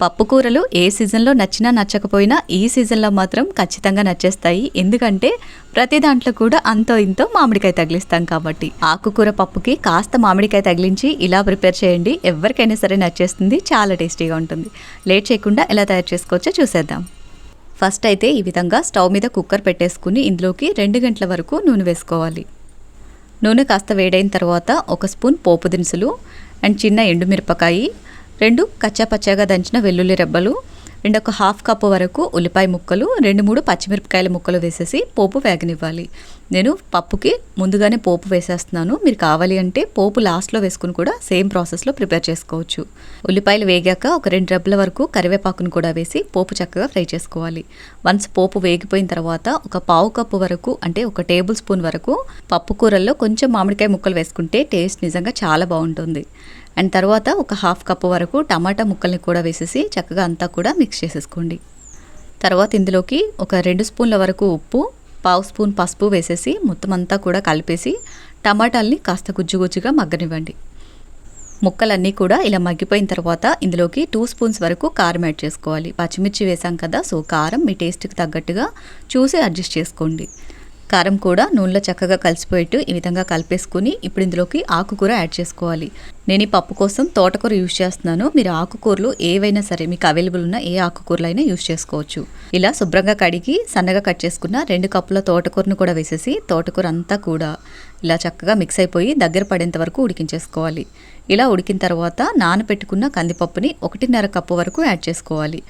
పప్పు కూరలు ఏ సీజన్లో నచ్చినా నచ్చకపోయినా ఈ సీజన్లో మాత్రం ఖచ్చితంగా నచ్చేస్తాయి. ఎందుకంటే ప్రతి దాంట్లో కూడా అంతో ఇంతో మామిడికాయ తగిలిస్తాం కాబట్టి. ఆకుకూర పప్పుకి కాస్త మామిడికాయ తగిలించి ఇలా ప్రిపేర్ చేయండి. ఎవరికైనా సరే నచ్చేస్తుంది. చాలా టేస్టీగా ఉంటుంది. లేట్ చేయకుండా ఎలా తయారు చేసుకోవచ్చో చూసేద్దాం. ఫస్ట్ అయితే ఈ విధంగా స్టవ్ మీద కుక్కర్ పెట్టేసుకుని ఇందులోకి రెండు గంటల వరకు నూనె వేసుకోవాలి. నూనె కాస్త వేడైన తర్వాత ఒక స్పూన్ పోపు దినుసులు అండ్ చిన్న ఎండుమిరపకాయి రెండు కచ్చా పచ్చాగా దంచిన వెల్లుల్లి రెబ్బలు రెండు ఒక హాఫ్ కప్ వరకు ఉల్లిపాయ ముక్కలు రెండు మూడు పచ్చిమిరపకాయల ముక్కలు వేసేసి పోపు వేగనివ్వాలి. నేను పప్పుకి ముందుగానే పోపు వేసేస్తున్నాను. మీరు కావాలి అంటే పోపు లాస్ట్లో వేసుకుని కూడా సేమ్ ప్రాసెస్లో ప్రిపేర్ చేసుకోవచ్చు. ఉల్లిపాయలు వేగాక ఒక రెండు రెబ్బల వరకు కరివేపాకును కూడా వేసి పోపు చక్కగా ఫ్రై చేసుకోవాలి. వన్స్ పోపు వేగిపోయిన తర్వాత ఒక పావు కప్పు వరకు అంటే ఒక టేబుల్ స్పూన్ వరకు పప్పు కూరల్లో కొంచెం మామిడికాయ ముక్కలు వేసుకుంటే టేస్ట్ నిజంగా చాలా బాగుంటుంది. అండ్ తర్వాత ఒక హాఫ్ కప్ వరకు టమాటా ముక్కల్ని కూడా వేసేసి చక్కగా అంతా కూడా మిక్స్ చేసేసుకోండి. తర్వాత ఇందులోకి ఒక రెండు స్పూన్ల వరకు ఉప్పు పావు స్పూన్ పసుపు వేసేసి మొత్తం అంతా కూడా కలిపేసి టమాటాలని కాస్త గుజ్జు గుజ్జుగా మగ్గనివ్వండి. ముక్కలన్నీ కూడా ఇలా మగ్గిపోయిన తర్వాత ఇందులోకి టూ స్పూన్స్ వరకు కారం యాడ్ చేసుకోవాలి. పచ్చిమిర్చి వేసాం కదా సో కారం మీ టేస్ట్కి తగ్గట్టుగా చూసి అడ్జస్ట్ చేసుకోండి. కారం కూడా నూనెలో చక్కగా కలిసిపోయేట్టు ఈ విధంగా కలిపేసుకుని ఇప్పుడు ఇందులోకి ఆకుకూర యాడ్ చేసుకోవాలి. నేను ఈ పప్పు కోసం తోటకూర యూజ్ చేస్తున్నాను. మీరు ఆకుకూరలు ఏవైనా సరే మీకు అవైలబుల్ ఉన్న ఏ ఆకుకూరలు అయినా యూజ్ చేసుకోవచ్చు. ఇలా శుభ్రంగా కడిగి సన్నగా కట్ చేసుకున్న రెండు కప్పుల తోటకూరను కూడా వేసేసి తోటకూర అంతా కూడా ఇలా చక్కగా మిక్స్ అయిపోయి దగ్గర పడేంత వరకు ఉడికించేసుకోవాలి. ఇలా ఉడికిన తర్వాత నానబెట్టుకున్న కందిపప్పుని ఒకటిన్నర కప్పు వరకు యాడ్ చేసుకోవాలి.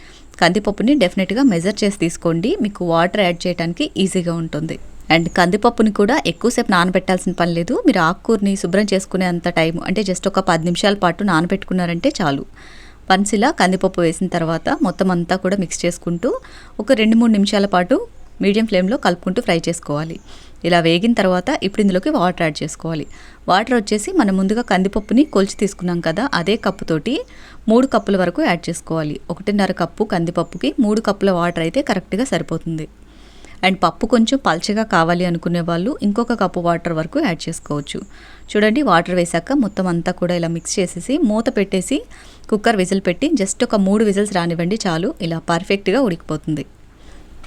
కందిపప్పుని డెఫినెట్గా మెజర్ చేసి తీసుకోండి. మీకు వాటర్ యాడ్ చేయడానికి ఈజీగా ఉంటుంది. అండ్ కందిపప్పుని కూడా ఎక్కువసేపు నానబెట్టాల్సిన పని లేదు. మీరు ఆకుకూరని శుభ్రం చేసుకునే అంత టైం అంటే జస్ట్ ఒక పది నిమిషాల పాటు నానబెట్టుకున్నారంటే చాలు. వన్స్ ఇలా కందిపప్పు వేసిన తర్వాత మొత్తం అంతా కూడా మిక్స్ చేసుకుంటూ ఒక రెండు మూడు నిమిషాల పాటు మీడియం ఫ్లేమ్లో కలుపుకుంటూ ఫ్రై చేసుకోవాలి. ఇలా వేగిన తర్వాత ఇప్పుడు ఇందులోకి వాటర్ యాడ్ చేసుకోవాలి. వాటర్ వచ్చేసి మనం ముందుగా కందిపప్పుని కొలిచి తీసుకున్నాం కదా అదే కప్పుతోటి మూడు కప్పుల వరకు యాడ్ చేసుకోవాలి. ఒకటిన్నర కప్పు కందిపప్పుకి మూడు కప్పుల వాటర్ అయితే కరెక్ట్గా సరిపోతుంది. అండ్ పప్పు కొంచెం పల్చగా కావాలి అనుకునే వాళ్ళు ఇంకొక కప్పు వాటర్ వరకు యాడ్ చేసుకోవచ్చు. చూడండి వాటర్ వేసాక మొత్తం అంతా కూడా ఇలా మిక్స్ చేసేసి మూత పెట్టేసి కుక్కర్ విజిల్ పెట్టి జస్ట్ ఒక మూడు విజిల్స్ రానివ్వండి చాలు. ఇలా పర్ఫెక్ట్గా ఉడికిపోతుంది.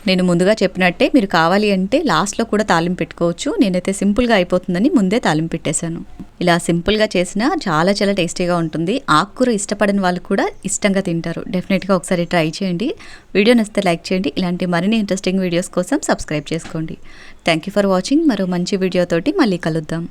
నేను ముందుగా చెప్పినట్టే మీరు కావాలి అంటే లాస్ట్లో కూడా తాలింపు పెట్టుకోవచ్చు. నేనైతే సింపుల్గా అయిపోతుందని ముందే తాలింపు పెట్టేశాను. ఇలా సింపుల్గా చేసినా చాలా చాలా టేస్టీగా ఉంటుంది. ఆకుకూర ఇష్టపడని వాళ్ళు కూడా ఇష్టంగా తింటారు. డెఫినెట్గా ఒకసారి ట్రై చేయండి. వీడియో నచ్చితే లైక్ చేయండి. ఇలాంటి మరిన్ని ఇంట్రెస్టింగ్ వీడియోస్ కోసం సబ్స్క్రైబ్ చేసుకోండి. Thank you for watching. మరో మంచి వీడియోతోటి మళ్ళీ కలుద్దాం.